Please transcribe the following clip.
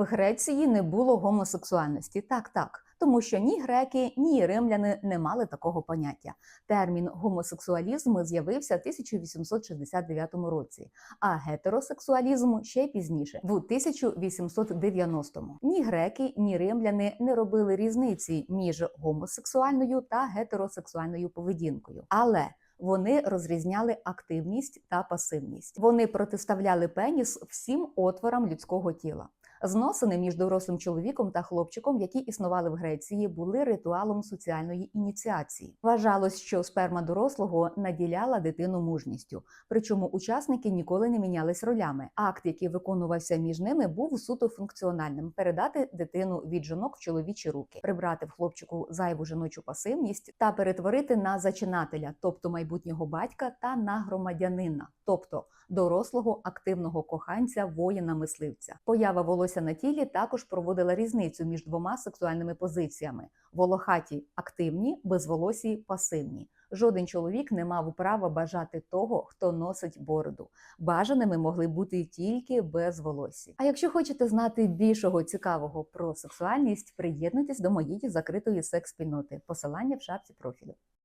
В Греції не було гомосексуальності. Так, так. Тому що ні греки, ні римляни не мали такого поняття. Термін гомосексуалізм з'явився в 1869 році, а гетеросексуалізм ще пізніше, в 1890-му. Ні греки, ні римляни не робили різниці між гомосексуальною та гетеросексуальною поведінкою. Але вони розрізняли активність та пасивність. Вони протиставляли пеніс всім отворам людського тіла. Зносини між дорослим чоловіком та хлопчиком, які існували в Греції, були ритуалом соціальної ініціації. Вважалось, що сперма дорослого наділяла дитину мужністю. Причому учасники ніколи не мінялись ролями. Акт, який виконувався між ними, був суто функціональним: передати дитину від жінок в чоловічі руки, прибрати в хлопчику зайву жіночу пасивність та перетворити на зачинателя, тобто майбутнього батька, та на громадянина, тобто дорослого активного коханця, воїна мисливця. Поява волосся на тілі також проводила різницю між двома сексуальними позиціями: волохаті активні, безволосі пасивні. Жоден чоловік не мав права бажати того, хто носить бороду. Бажаними могли бути тільки безволосі. А якщо хочете знати більшого цікавого про сексуальність, приєднуйтесь до моєї закритої секс-спільноти. Посилання в шапці профілю.